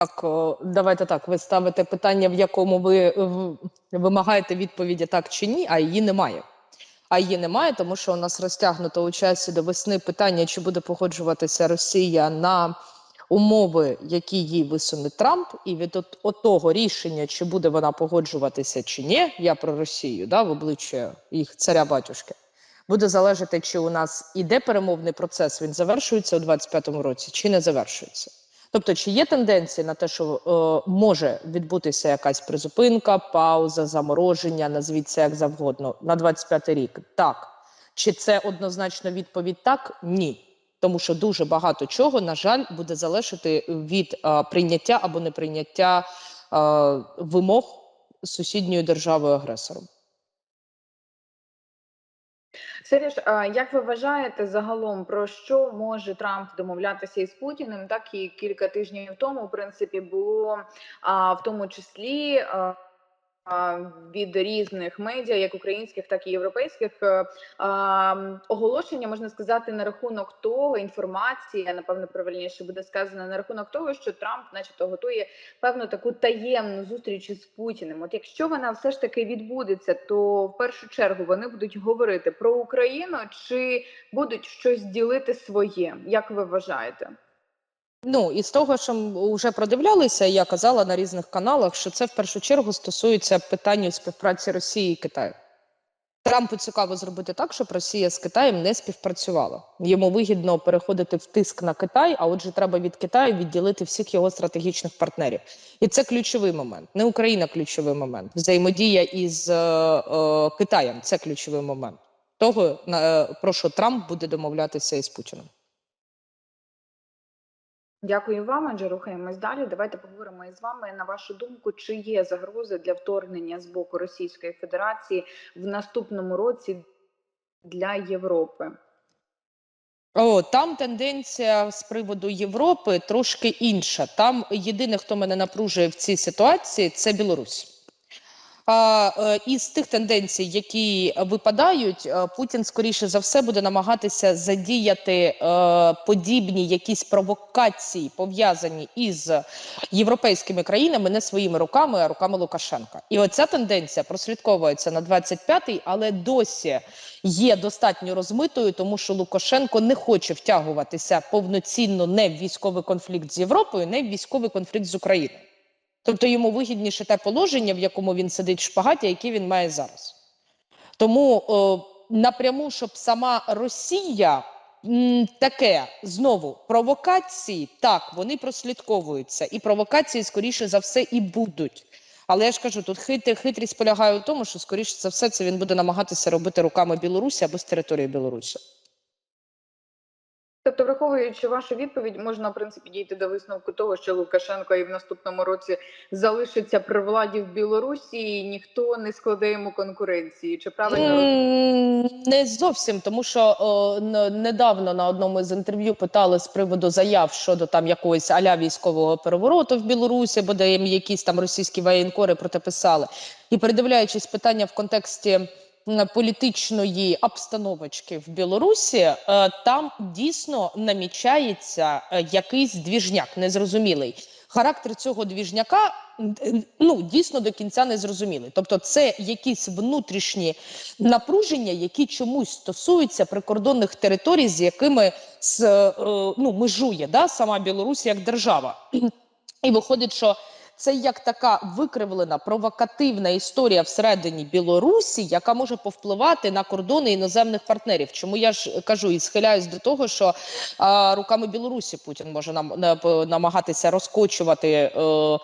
Так, давайте так. Ви ставите питання, в якому ви вимагаєте відповіді так чи ні, а її немає. А її немає, тому що у нас розтягнуто у часі до весни питання, чи буде погоджуватися Росія на умови, які їй висуне Трамп, і від от, от того рішення, чи буде вона погоджуватися чи ні, я про Росію, да, в обличчя їх царя батюшки, буде залежати, чи у нас іде перемовний процес, він завершується у 25-му році, чи не завершується. Тобто, чи є тенденції на те, що е, може відбутися якась призупинка, пауза, замороження, назвіть це як завгодно, на 25 рік? Так. Чи це однозначно відповідь так? Ні. Тому що дуже багато чого, на жаль, буде залежати від е, прийняття або неприйняття е, вимог сусідньою державою агресором. Сереж, а як ви вважаєте загалом про що може Трамп домовлятися із Путіним? Так і кілька тижнів тому, в принципі, було в тому числі. Від різних медіа, як українських, так і європейських, е, оголошення можна сказати на рахунок того, інформація, напевно, правильніше буде сказано на рахунок того, що Трамп, начебто, готує певну таку таємну зустріч із Путіним. От якщо вона все ж таки відбудеться, то в першу чергу вони будуть говорити про Україну чи будуть щось ділити своє? Як ви вважаєте? Ну і з того, що ми вже продивлялися, я казала на різних каналах, що це в першу чергу стосується питання співпраці Росії і Китаю. Трампу цікаво зробити так, щоб Росія з Китаєм не співпрацювала. Йому вигідно переходити в тиск на Китай, а отже, треба від Китаю відділити всіх його стратегічних партнерів. І це ключовий момент. Не Україна ключовий момент. Взаємодія із е, е, Китаєм це ключовий момент. Того е, про що Трамп буде домовлятися із Путіним. Дякую вам, адже рухаємось далі. Давайте поговоримо із вами. На вашу думку, чи є загрози для вторгнення з боку Російської Федерації в наступному році для Європи? О, там тенденція з приводу Європи трошки інша. Там єдине, хто мене напружує в цій ситуації, це Білорусь. Е, із тих тенденцій, які випадають, е, Путін скоріше за все буде намагатися задіяти е, подібні якісь провокації, пов'язані із європейськими країнами, не своїми руками, а руками Лукашенка. І оця тенденція прослідковується на 25-й, але досі є достатньо розмитою, тому що Лукашенко не хоче втягуватися повноцінно не в військовий конфлікт з Європою, не в військовий конфлікт з Україною. Тобто йому вигідніше те положення, в якому він сидить в шпагаті, яке він має зараз. Тому о, напряму, щоб сама Росія м, таке знову провокації, так, вони прослідковуються, і провокації, скоріше за все, і будуть. Але я ж кажу, тут хит, хитрість полягає в тому, що скоріше за все це він буде намагатися робити руками Білорусі або з території Білорусі. Тобто, враховуючи вашу відповідь, можна в принципі дійти до висновку того, що Лукашенко і в наступному році залишиться при владі в Білорусі, і ніхто не складе йому конкуренції. Чи правильно Не зовсім, тому що о, недавно на одному з інтерв'ю питали з приводу заяв щодо там якогось аля військового перевороту в Білорусі, бо де їм якісь там російські воєнкори про те писали. І передивляючись питання в контексті політичної обстановочки в Білорусі, е, там дійсно намічається е, якийсь двіжняк незрозумілий. Характер цього двіжняка ну дійсно до кінця не зрозумілий. Тобто, це якісь внутрішні напруження, які чомусь стосуються прикордонних територій, з якими е, ну, межує да, сама Білорусь як держава. І виходить, що це як така викривлена провокативна історія всередині Білорусі, яка може повпливати на кордони іноземних партнерів. Чому я ж кажу і схиляюсь до того, що а, руками Білорусі Путін може нам на- намагатися розкочувати. Е, е,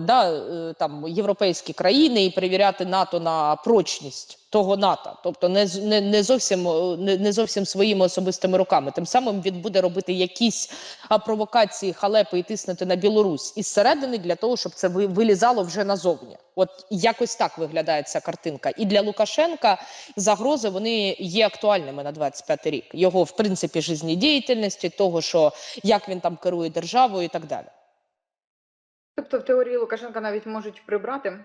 да, е, там європейські країни і перевіряти НАТО на прочність того НАТО, тобто не не, не зовсім е, не, не зовсім своїми особистими руками. Тим самим він буде робити якісь провокації, халепи і тиснути на Білорусь із середини для того, щоб це вилізало вже назовні. От якось так виглядає ця картинка. І для Лукашенка загрози вони є актуальними на 25 рік. Його в принципі життєдіяльності, того, що як він там керує державою і так далі. Тобто, в теорії Лукашенка навіть можуть прибрати.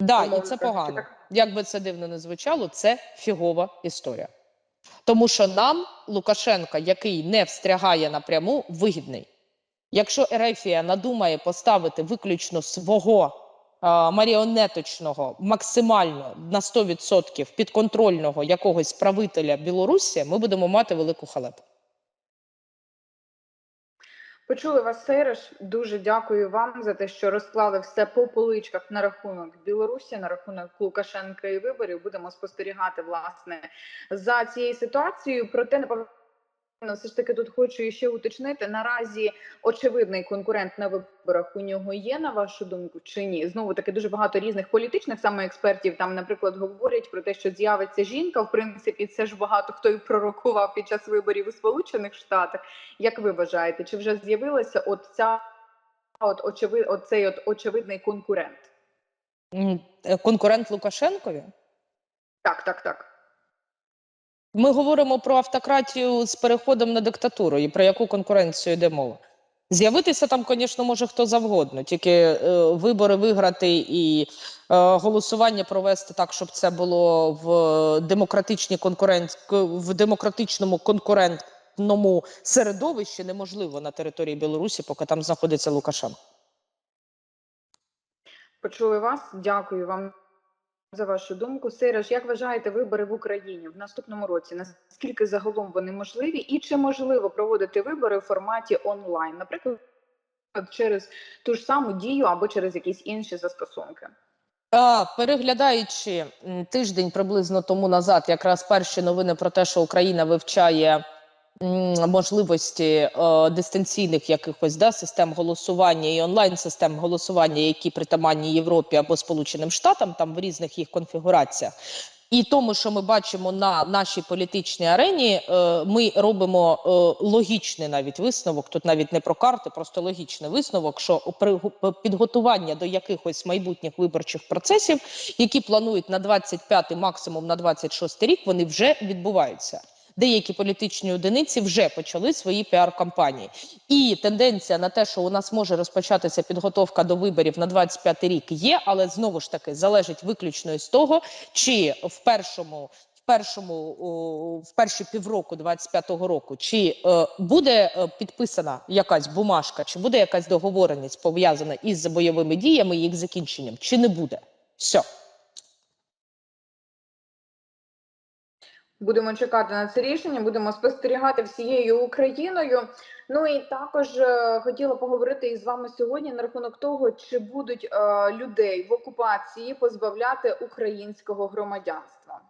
Да, і це погано. Як би це дивно не звучало, це фігова історія. Тому що нам Лукашенка, який не встрягає напряму, вигідний. Якщо Ерефія надумає поставити виключно свого а, маріонеточного, максимально на 100% підконтрольного якогось правителя Білорусі, ми будемо мати велику халепу. Почули вас, Сейреш. Дуже дякую вам за те, що розклали все по поличках на рахунок Білорусі, на рахунок Лукашенка і виборів. Будемо спостерігати власне за цією ситуацією. Проте напевно. Все ж таки тут хочу ще уточнити. Наразі очевидний конкурент на виборах у нього є, на вашу думку, чи ні? Знову таки дуже багато різних політичних саме експертів там, наприклад, говорять про те, що з'явиться жінка. В принципі, це ж багато хто і пророкував під час виборів у Сполучених Штатах. Як ви вважаєте, чи вже з'явилася от ця от очевид, оцей от очевидний конкурент? Е, Конкурент Лукашенкові? Так, так, так. Ми говоримо про автократію з переходом на диктатуру і про яку конкуренцію йде мова. З'явитися там, звісно, може хто завгодно, тільки е, вибори виграти і е, голосування провести так, щоб це було в демократичній конкуренц... к- в демократичному конкурентному середовищі неможливо на території Білорусі, поки там знаходиться Лукашенко. Почули вас. Дякую вам за вашу думку. Сейраж, як вважаєте вибори в Україні в наступному році? Наскільки загалом вони можливі, і чи можливо проводити вибори в форматі онлайн, наприклад, через ту ж саму дію або через якісь інші застосунки? Переглядаючи тиждень приблизно тому назад, якраз перші новини про те, що Україна вивчає можливості е, дистанційних якихось да, систем голосування і онлайн систем голосування, які притаманні Європі або Сполученим Штатам, там в різних їх конфігураціях. І тому, що ми бачимо на нашій політичній арені, е, ми робимо е, логічний навіть висновок. Тут навіть не про карти, просто логічний висновок, що при підготування до якихось майбутніх виборчих процесів, які планують на 25, максимум на 26 рік, вони вже відбуваються. Деякі політичні одиниці вже почали свої піар-кампанії, і тенденція на те, що у нас може розпочатися підготовка до виборів на 25 рік, є, але знову ж таки залежить виключно із того, чи в першому. Першому в перші півроку 25-го року чи е, буде е, підписана якась бумажка, чи буде якась договореність пов'язана із бойовими діями і їх закінченням, чи не буде? Все. Будемо чекати на це рішення, будемо спостерігати всією Україною. Ну і також е, хотіла поговорити із вами сьогодні на рахунок того, чи будуть е, людей в окупації позбавляти українського громадянства.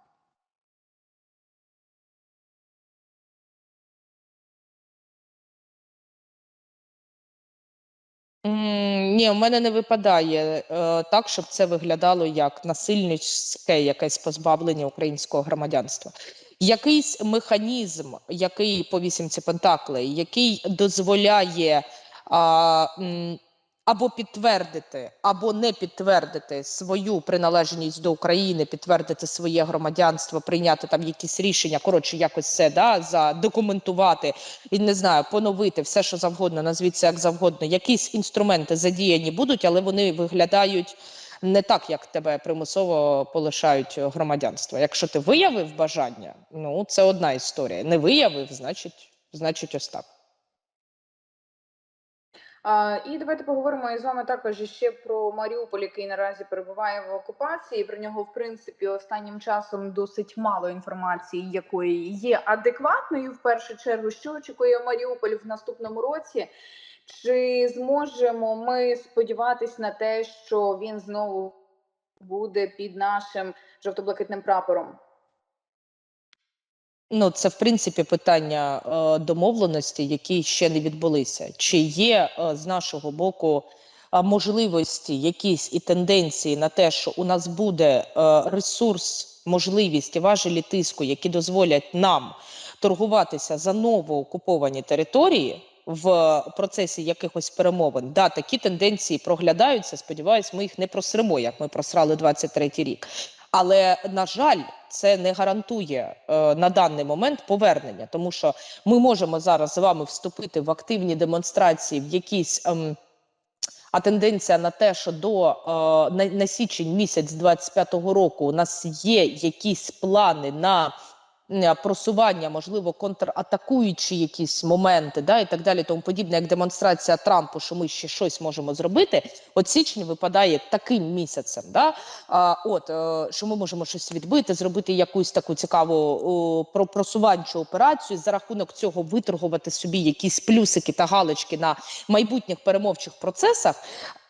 Ні, у мене не випадає е, так, щоб це виглядало як насильницьке якесь позбавлення українського громадянства. Якийсь механізм, який по вісімці Пентаклей, який дозволяє а, або підтвердити, або не підтвердити свою приналежність до України, підтвердити своє громадянство, прийняти там якісь рішення, коротше, якось це да, задокументувати і не знаю, поновити все, що завгодно, назвіть це як завгодно. Якісь інструменти задіяні будуть, але вони виглядають не так, як тебе примусово полишають громадянство. Якщо ти виявив бажання, ну це одна історія. Не виявив, значить, значить, ось так. І давайте поговоримо із вами також ще про Маріуполь, який наразі перебуває в окупації. Про нього, в принципі, останнім часом досить мало інформації, якої є адекватною. В першу чергу, що очікує Маріуполь в наступному році. Чи зможемо ми сподіватись на те, що він знову буде під нашим жовто-блакитним прапором? Ну, це в принципі питання е, домовленості, які ще не відбулися. Чи є е, з нашого боку е, можливості, якісь і тенденції на те, що у нас буде ресурс, можливість і важелі тиску, які дозволять нам торгуватися за новоокуповані території в процесі якихось перемовин? Да, такі тенденції проглядаються. Сподіваюсь, ми їх не просремо, як ми просрали 23-й рік. Але на жаль, це не гарантує е, на даний момент повернення, тому що ми можемо зараз з вами вступити в активні демонстрації в якісь. Е, а тенденція на те, що до е, на, на січень місяць 25-го року у нас є якісь плани на просування, можливо, контратакуючи якісь моменти, да, і так далі, тому подібне, як демонстрація Трампу, що ми ще щось можемо зробити. От січень випадає таким місяцем. Да? А, от е, що ми можемо щось відбити, зробити якусь таку цікаву про просуванчу операцію, за рахунок цього виторгувати собі якісь плюсики та галочки на майбутніх перемовчих процесах.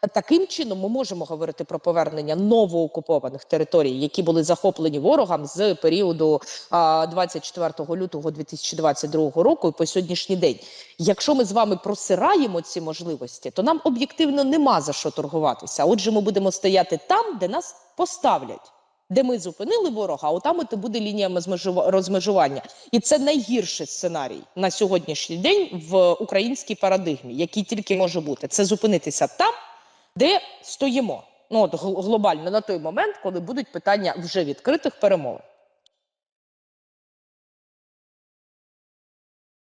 Таким чином ми можемо говорити про повернення новоокупованих територій, які були захоплені ворогом з періоду 24 лютого 2022 року і по сьогоднішній день. Якщо ми з вами просираємо ці можливості, то нам об'єктивно нема за що торгуватися. Отже, ми будемо стояти там, де нас поставлять. Де ми зупинили ворога, а отам от і буде лінія розмежування, і це найгірший сценарій на сьогоднішній день в українській парадигмі, який тільки може бути. Це зупинитися там, де стоїмо. Ну от глобально на той момент, коли будуть питання вже відкритих перемовин.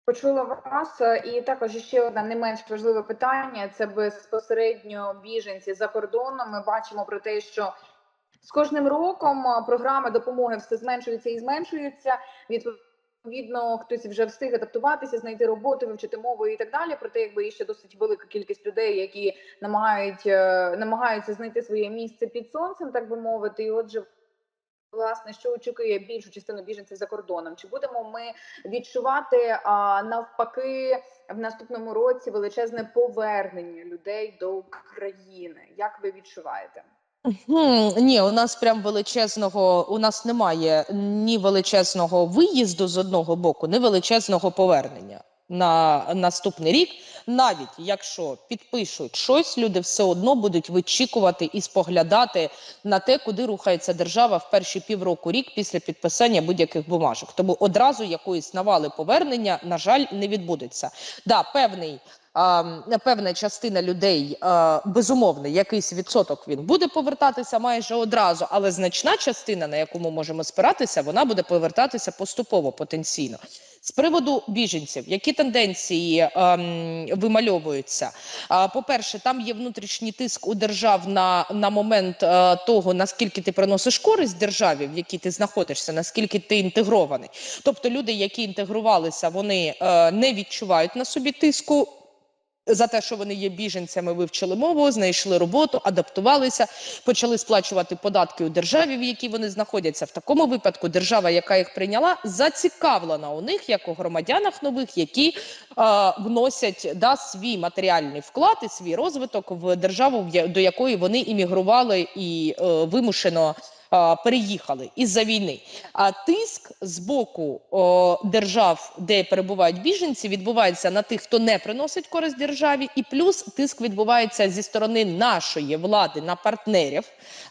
Почула вас е, і також ще одне не менш важливе питання: це безпосередньо біженці за кордоном. Ми бачимо про те, що з кожним роком е, програми допомоги все зменшуються і зменшуються. Відповідно, хтось вже встиг адаптуватися, знайти роботу, вивчити мову і так далі. Проте, якби є ще досить велика кількість людей, які намагають е, намагаються знайти своє місце під сонцем, так би мовити. І отже, власне, що очікує більшу частину біженців за кордоном? Чи будемо ми відчувати а, навпаки в наступному році величезне повернення людей до України? Як ви відчуваєте? Хм, ні, у нас прям величезного, у нас немає ні величезного виїзду з одного боку, ні величезного повернення на наступний рік. Навіть якщо підпишуть щось, люди все одно будуть вичікувати і споглядати на те, куди рухається держава в перші півроку рік після підписання будь-яких бумажок. Тому одразу якоїсь навали повернення, на жаль, не відбудеться. Да, певний певна частина людей, безумовно, якийсь відсоток він буде повертатися майже одразу, але значна частина, на яку ми можемо спиратися, вона буде повертатися поступово потенційно. З приводу біженців, які тенденції ем, вимальовуються? А, по-перше, там є внутрішній тиск у держав на, на момент е, того, наскільки ти приносиш користь державі, в якій ти знаходишся, наскільки ти інтегрований. Тобто люди, які інтегрувалися, вони е, не відчувають на собі тиску. За те, що вони є біженцями, вивчили мову, знайшли роботу, адаптувалися, почали сплачувати податки у державі, в якій вони знаходяться. В такому випадку держава, яка їх прийняла, зацікавлена у них як у громадянах нових, які е, вносять да, свій матеріальний вклад і свій розвиток в державу, до якої вони іммігрували і е, вимушено переїхали із-за війни. А тиск з боку держав, де перебувають біженці, відбувається на тих, хто не приносить користь державі, і плюс тиск відбувається зі сторони нашої влади на партнерів,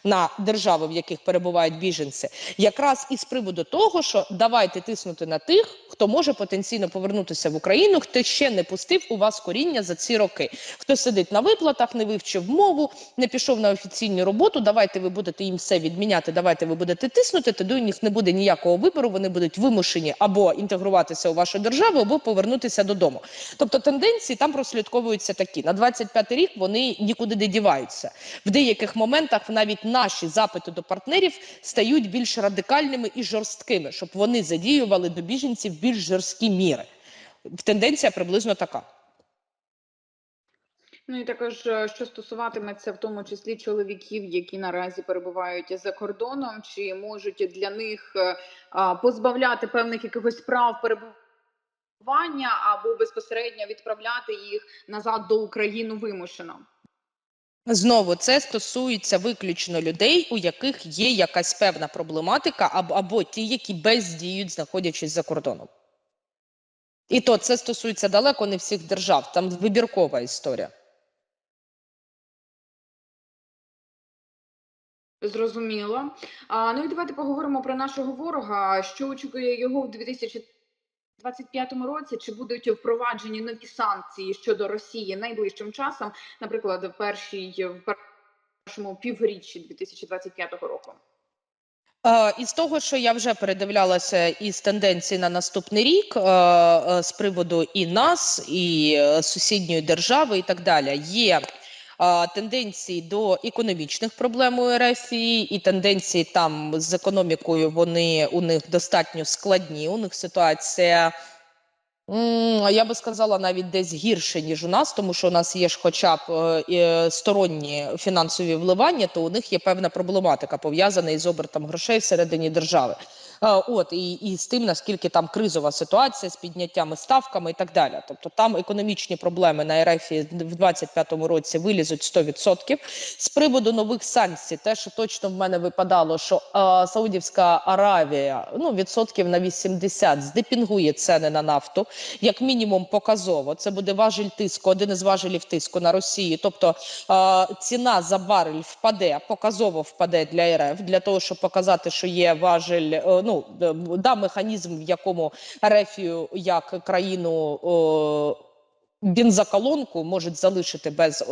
на держави, в яких перебувають біженці, якраз із приводу того, що давайте тиснути на тих, хто може потенційно повернутися в Україну, хто ще не пустив у вас коріння за ці роки, хто сидить на виплатах, не вивчив мову, не пішов на офіційну роботу. Давайте ви будете їм все відміняти. Давайте ви будете тиснути. Тоді у них не буде ніякого вибору. Вони будуть вимушені або інтегруватися у вашу державу, або повернутися додому. Тобто тенденції там прослідковуються такі. На 25 рік вони нікуди не діваються. В деяких моментах навіть наші запити до партнерів стають більш радикальними і жорсткими, щоб вони задіювали до біженців більш жорсткі міри. Тенденція приблизно така. Ну і також е, що стосуватиметься в тому числі чоловіків, які наразі перебувають за кордоном, чи можуть для них е, позбавляти певних якихось прав перебування або безпосередньо відправляти їх назад до України вимушено. Знову це стосується виключно людей, у яких є якась певна проблематика, або, або ті, які бездіють, знаходячись за кордоном. І то це стосується далеко не всіх держав, там вибіркова історія. Зрозуміло. А, ну і давайте поговоримо про нашого ворога. Що очікує його в 2025 році? Чи будуть впроваджені нові санкції щодо Росії найближчим часом, наприклад, в першій в першому півріччі 2025 року? Е, Із того, що я вже передивлялася із тенденцій на наступний рік, е, е, з приводу і нас, і сусідньої держави, і так далі, є тенденції до економічних проблем у РФ і тенденції там з економікою вони у них достатньо складні. У них ситуація. Я би сказала навіть десь гірше ніж у нас, тому що у нас є ж, хоча б е, сторонні фінансові вливання, то у них є певна проблематика пов'язана із обертом грошей всередині держави. От і, і з тим наскільки там кризова ситуація з підняттями ставками і так далі. Тобто там економічні проблеми на РФ в 25-му році вилізуть 100%. З приводу нових санкцій, те, що точно в мене випадало, що е, Саудівська Аравія ну відсотків на 80 здепінгує ціни на нафту, як мінімум показово. Це буде важель тиску, один із важелів тиску на Росію. Тобто е, ціна за барель впаде, показово впаде для РФ, для того, щоб показати, що є важель, е, ну е, да, механізм, в якому РФ як країну. е, Бензоколонку можуть залишити без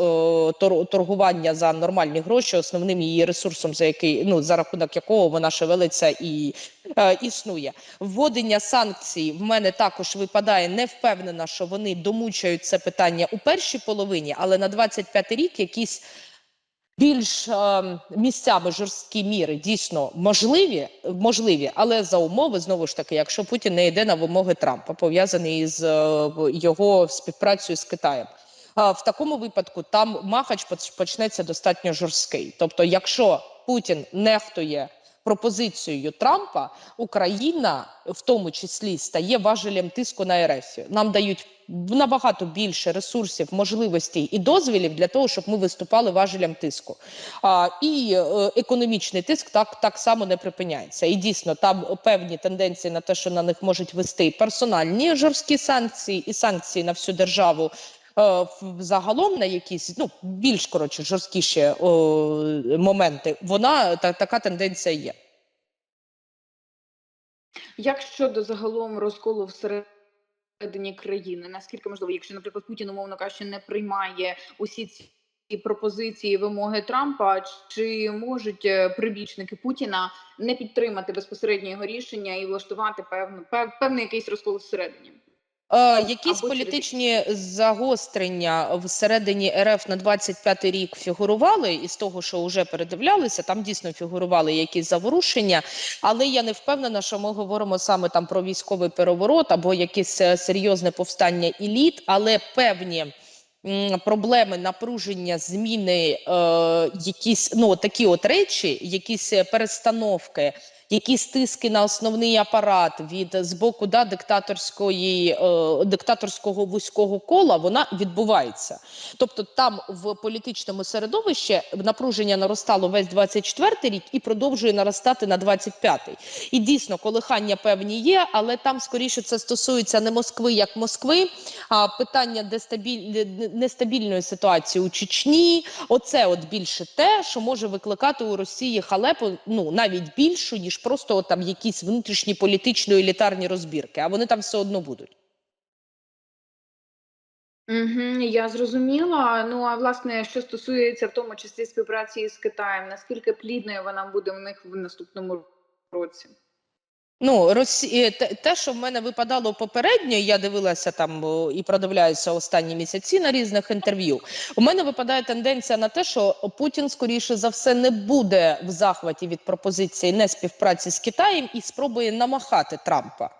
тор- торгування за нормальні гроші, основним її ресурсом, за який ну за рахунок якого вона шевелиться і е, існує. Вводення санкцій в мене також випадає. Не впевнена, що вони домучають це питання у першій половині, але на 25 рік якісь більш е, місцями жорсткі міри дійсно можливі, можливі, але за умови знову ж таки, якщо Путін не йде на вимоги Трампа, пов'язані з е, його співпрацею з Китаєм. А в такому випадку там махач почнеться достатньо жорсткий. Тобто, якщо Путін нехтує пропозицією Трампа, Україна в тому числі стає важелем тиску на РФ. Нам дають набагато більше ресурсів, можливостей і дозвілів для того, щоб ми виступали важелем тиску. А, і е, економічний тиск так, так само не припиняється. І дійсно там певні тенденції на те, що на них можуть вести персональні жорсткі санкції і санкції на всю державу. Е, Загалом на якісь ну більш коротше жорсткіші моменти, вона та, така тенденція є. Як щодо загалом розколу всередині країни, наскільки можливо, якщо, наприклад, Путін, умовно кажучи, не приймає усі ці пропозиції, вимоги Трампа, чи можуть е, прибічники Путіна не підтримати безпосередньо його рішення і влаштувати певну пев, певний якийсь розкол всередині? Е, якісь або політичні загострення всередині РФ на 25 рік фігурували, і з того, що вже передивлялися, там дійсно фігурували якісь заворушення. Але я не впевнена, що ми говоримо саме там про військовий переворот або якесь е, серйозне повстання еліт, але певні. Проблеми напруження, зміни, е, якісь ну такі от речі, якісь е, перестановки, якісь тиски на основний апарат від з боку да, диктаторської е, диктаторського вузького кола, вона відбувається. Тобто, там в політичному середовищі напруження наростало весь 24-й рік і продовжує наростати на 25-й. І дійсно, колихання певні є, але там скоріше це стосується не Москви як Москви, а питання дестабіль... нестабільної ситуації у Чечні. Оце от більше те, що може викликати у Росії халепу, ну навіть більшу, ніж просто от там якісь внутрішні політично елітарні розбірки, а вони там все одно будуть. Угу, я зрозуміла. Ну а власне, що стосується в тому числі співпраці з Китаєм, наскільки плідною вона буде в них в наступному році? Ну, Росі... те, те, що в мене випадало попередньо, я дивилася там і продивляюся останні місяці на різних інтерв'ю. У мене випадає тенденція на те, що Путін, скоріше за все, не буде в захваті від пропозиції не співпраці з Китаєм і спробує намахати Трампа.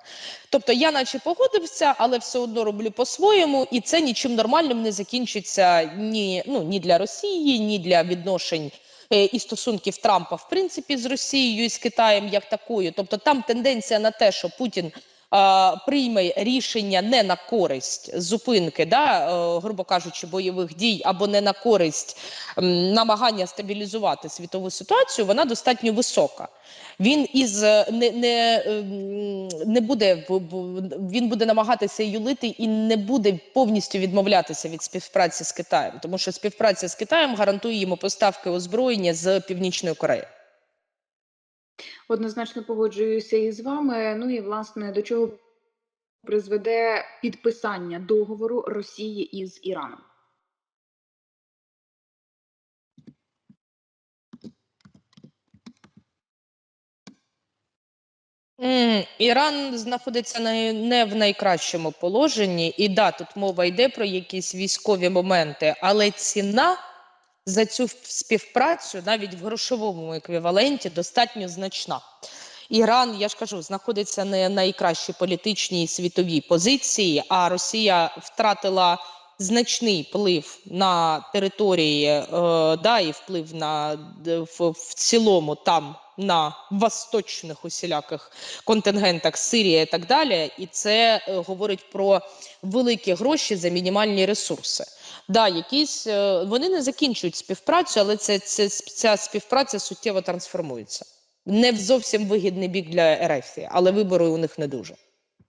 Тобто я, наче погодився, але все одно роблю по-своєму, і це нічим нормальним не закінчиться ні, ну, ні для Росії, ні для відношень е, і стосунків Трампа в принципі з Росією і з Китаєм як такою. Тобто там тенденція на те, що Путін прийме рішення не на користь зупинки, да, е, грубо кажучи, бойових дій або не на користь намагання стабілізувати світову ситуацію, вона достатньо висока. Він із е, не, не, не буде він буде намагатися юлити і не буде повністю відмовлятися від співпраці з Китаєм, тому що співпраця з Китаєм гарантує йому поставки озброєння з Північної Кореї. Однозначно погоджуюся із вами. Ну і власне до чого призведе підписання договору Росії із Іраном? Іран знаходиться не в найкращому положенні, і да, тут мова йде про якісь військові моменти, але ціна за цю співпрацю навіть в грошовому еквіваленті достатньо значна. Іран, я ж кажу, знаходиться не на найкращій політичній світовій позиції, а Росія втратила значний вплив на території, е, да, і вплив на в, в цілому там на восточних усіляких контингентах Сирія і так далі. І це е, говорить про великі гроші за мінімальні ресурси. Да, якісь е, вони не закінчують співпрацю, але це, це ця співпраця суттєво трансформується. Не в зовсім вигідний бік для РФ, але вибори у них не дуже.